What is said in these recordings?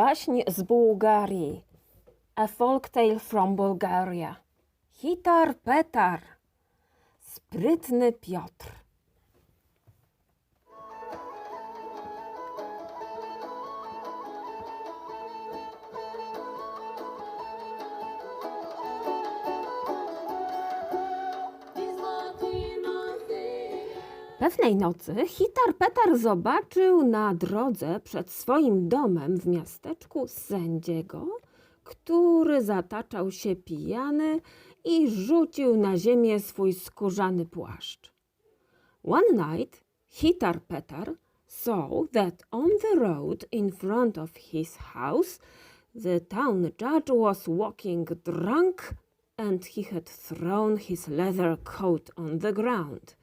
Baśń z Bułgarii. A folktale from Bulgaria. Hitar Petar. Sprytny Piotr. Pewnej nocy Hitar Petar zobaczył na drodze przed swoim domem w miasteczku sędziego, który zataczał się pijany i rzucił na ziemię swój skórzany płaszcz. One night Hitar Petar saw that on the road in front of his house the town judge was walking drunk and he had thrown his leather coat on the ground.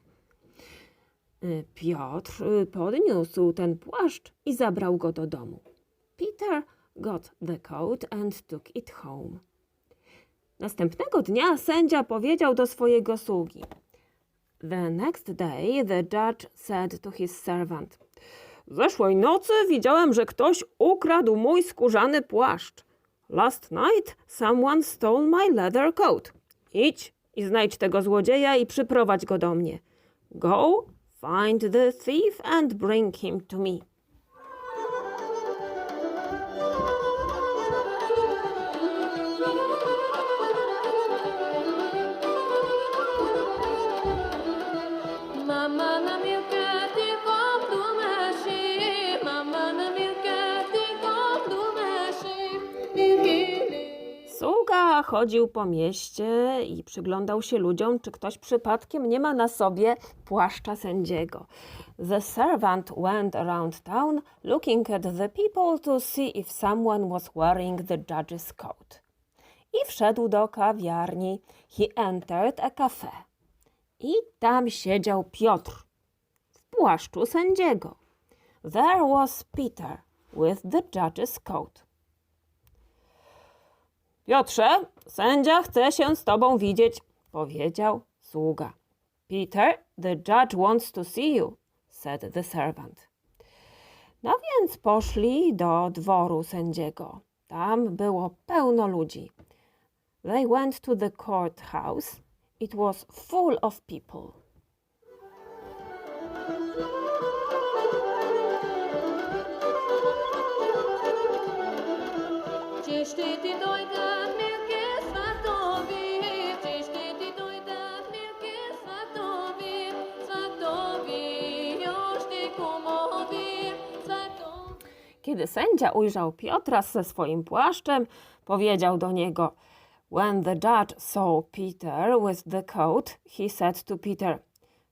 Y, Piotr y, podniósł ten płaszcz i zabrał go do domu. Peter got the coat and took it home. Następnego dnia sędzia powiedział do swojego sługi. The next day the judge said to his servant. Zeszłej nocy widziałem, że ktoś ukradł mój skórzany płaszcz. Last night someone stole my leather coat. Idź i znajdź tego złodzieja i przyprowadź go do mnie. Go, find the thief and bring him to me. Chodził po mieście i przyglądał się ludziom, czy ktoś przypadkiem nie ma na sobie płaszcza sędziego. The servant went around town looking at the people to see if someone was wearing the judge's coat. I wszedł do kawiarni. He entered a cafe. I tam siedział Piotr w płaszczu sędziego. There was Peter with the judge's coat. Piotrze, sędzia chce się z tobą widzieć, powiedział sługa. Peter, the judge wants to see you, said the servant. No więc poszli do dworu sędziego. Tam było pełno ludzi. They went to the courthouse. It was full of people. Kiedy sędzia ujrzał Piotra ze swoim płaszczem, powiedział do niego: When the judge saw Peter with the coat, he said to Peter: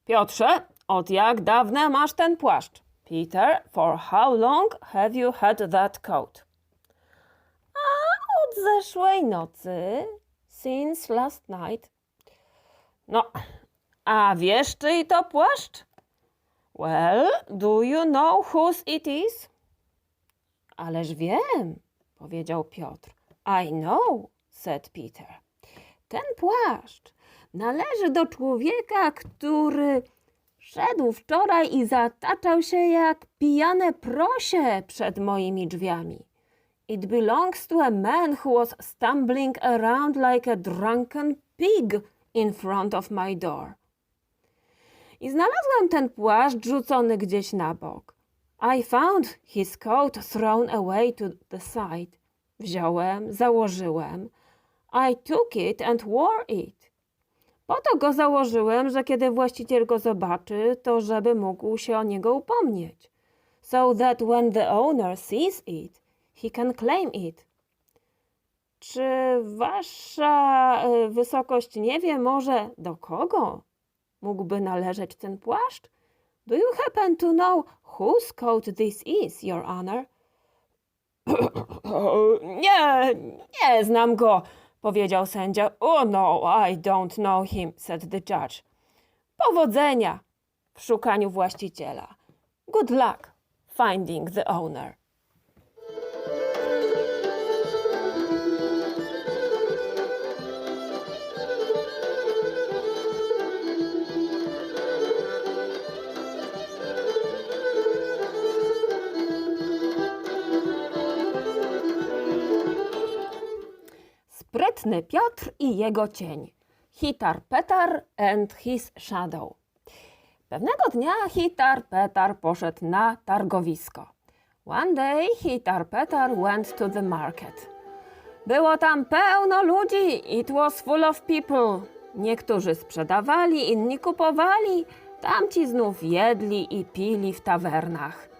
Piotrze, od jak dawna masz ten płaszcz? Peter, for how long have you had that coat? Od zeszłej nocy, since last night. No, a wiesz, czyj to płaszcz? Well, do you know whose it is? Ależ wiem, powiedział Piotr. I know, said Peter. Ten płaszcz należy do człowieka, który szedł wczoraj i zataczał się jak pijane prosie przed moimi drzwiami. It belongs to a man who was stumbling around like a drunken pig in front of my door. I znalazłem ten płaszcz rzucony gdzieś na bok. I found his coat thrown away to the side. Wziąłem, założyłem. I took it and wore it. Po to go założyłem, że kiedy właściciel go zobaczy, to żeby mógł się o niego upomnieć. So that when the owner sees it, he can claim it. Czy wasza y, wysokość nie wie może do kogo mógłby należeć ten płaszcz? Do you happen to know whose coat this is, your honor? nie, nie znam go, powiedział sędzia. Oh no, I don't know him, said the judge. Powodzenia w szukaniu właściciela. Good luck finding the owner. Sprytny Piotr i jego cień. Hitar Petar and his shadow. Pewnego dnia Hitar Petar poszedł na targowisko. One day Hitar Petar went to the market. Było tam pełno ludzi. It was full of people. Niektórzy sprzedawali, inni kupowali. Tamci znów jedli i pili w tawernach.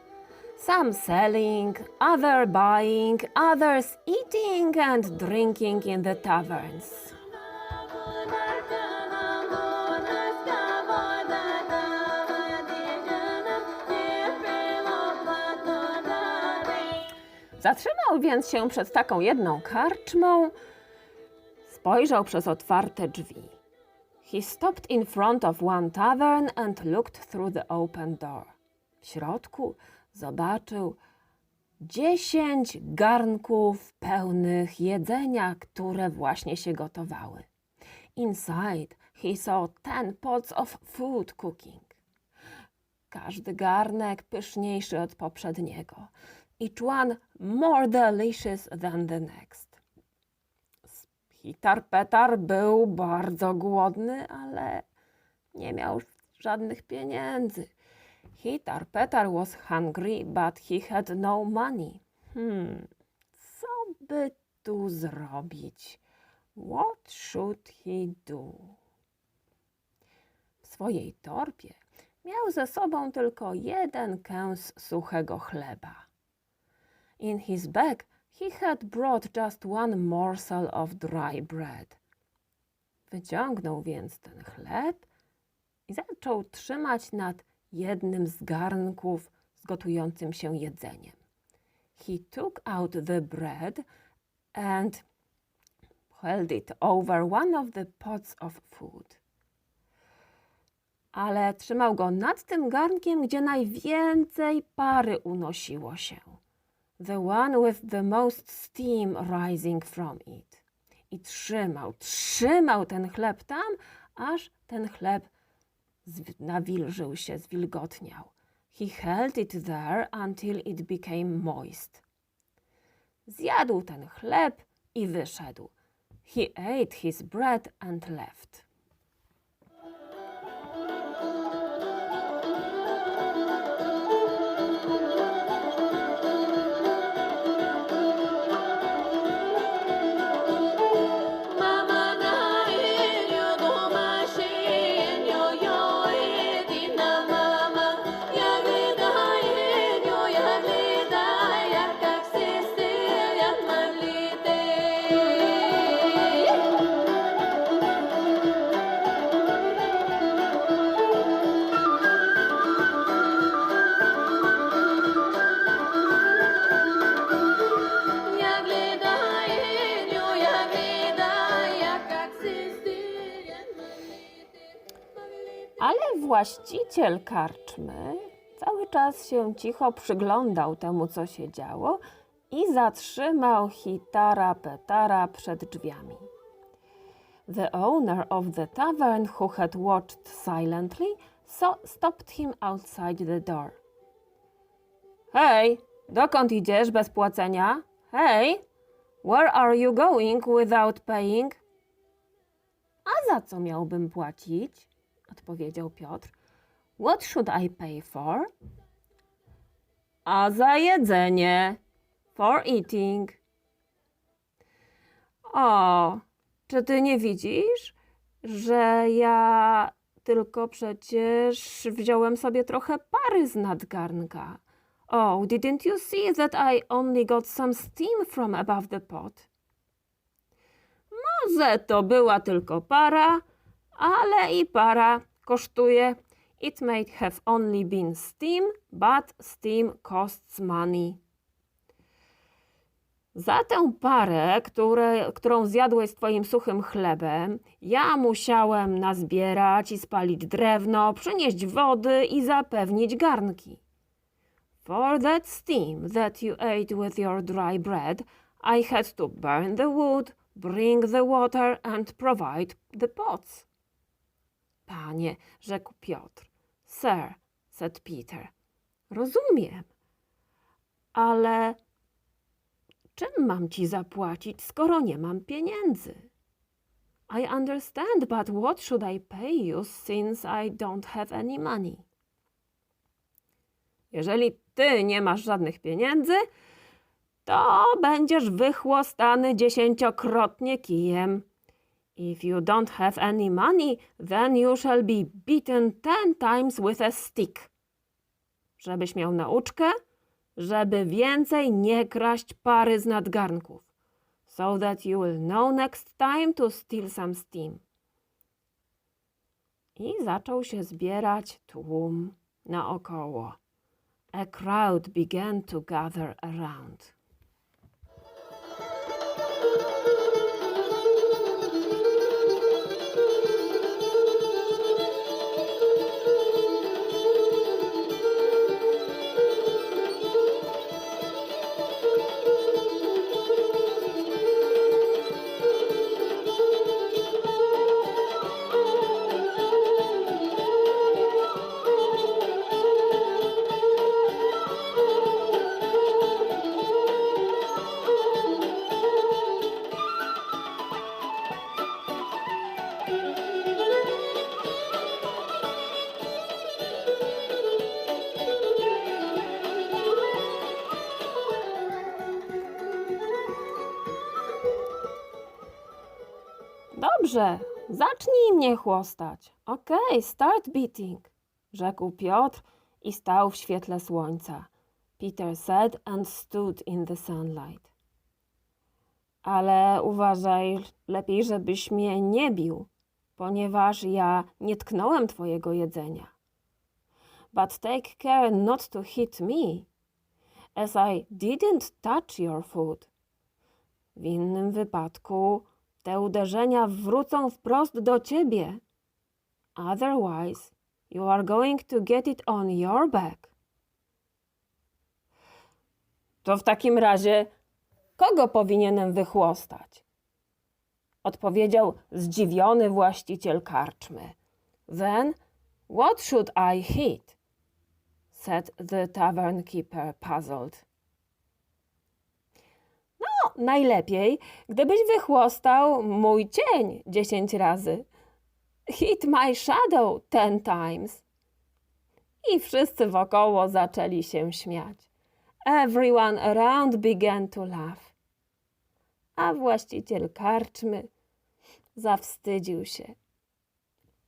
Some selling, other buying, others eating and drinking in the taverns. Zatrzymał więc się przed taką jedną karczmą, spojrzał przez otwarte drzwi. He stopped in front of one tavern and looked through the open door. W środku zobaczył dziesięć garnków pełnych jedzenia, które właśnie się gotowały. Inside he saw ten pots of food cooking. Każdy garnek pyszniejszy od poprzedniego. Each one more delicious than the next. Hitar Petar był bardzo głodny, ale nie miał żadnych pieniędzy. Hitar Petar was hungry, but he had no money. Hmm, co by tu zrobić? What should he do? W swojej torbie miał ze sobą tylko jeden kęs suchego chleba. In his bag he had brought just one morsel of dry bread. Wyciągnął więc ten chleb i zaczął trzymać nad jednym z garnków z gotującym się jedzeniem. He took out the bread and held it over one of the pots of food. Ale trzymał go nad tym garnkiem, gdzie najwięcej pary unosiło się. The one with the most steam rising from it. I trzymał, trzymał ten chleb tam, aż ten chleb nawilżył się, zwilgotniał. He held it there until it became moist. Zjadł ten chleb i wyszedł. He ate his bread and left. Właściciel karczmy cały czas się cicho przyglądał temu, co się działo i zatrzymał hitara petara przed drzwiami. The owner of the tavern, who had watched silently, so stopped him outside the door. Hej, dokąd idziesz bez płacenia? Hej, where are you going without paying? A za co miałbym płacić? odpowiedział Piotr. What should I pay for? A za jedzenie. For eating. O, czy ty nie widzisz, że ja tylko przecież wziąłem sobie trochę pary z nadgarnka? Oh, didn't you see that I only got some steam from above the pot? Może to była tylko para, ale i para kosztuje. It may have only been steam, but steam costs money. Za tę parę, które, którą zjadłeś z twoim suchym chlebem, ja musiałem nazbierać i spalić drewno, przynieść wody i zapewnić garnki. For that steam that you ate with your dry bread, I had to burn the wood, bring the water and provide the pots. Panie, rzekł Piotr. Sir, said Peter. Rozumiem, ale Czym mam ci zapłacić, skoro nie mam pieniędzy? I understand, but what should I pay you since I don't have any money? Jeżeli ty nie masz żadnych pieniędzy, to będziesz wychłostany dziesięciokrotnie kijem. If you don't have any money, then you shall be beaten ten times with a stick. Żebyś miał nauczkę, żeby więcej nie kraść pary z nadgarnków, so that you will know next time to steal some steam. I zaczął się zbierać tłum naokoło. A crowd began to gather around. Dobrze, zacznij mnie chłostać. Okej, start beating, rzekł Piotr i stał w świetle słońca. Peter said and stood in the sunlight. Ale uważaj, lepiej, żebyś mnie nie bił, ponieważ ja nie tknąłem twojego jedzenia. But take care not to hit me, as I didn't touch your food. W innym wypadku te uderzenia wrócą wprost do ciebie. Otherwise, you are going to get it on your back. To w takim razie, kogo powinienem wychłostać? Odpowiedział zdziwiony właściciel karczmy. Then, what should I hit? said the tavern keeper, puzzled. Najlepiej, gdybyś wychłostał mój cień dziesięć razy. Hit my shadow ten times. I wszyscy wokoło zaczęli się śmiać. Everyone around began to laugh. A właściciel karczmy zawstydził się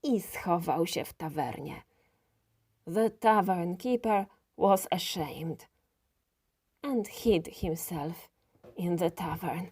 i schował się w tawernie. The tavern keeper was ashamed and hid himself in the tavern.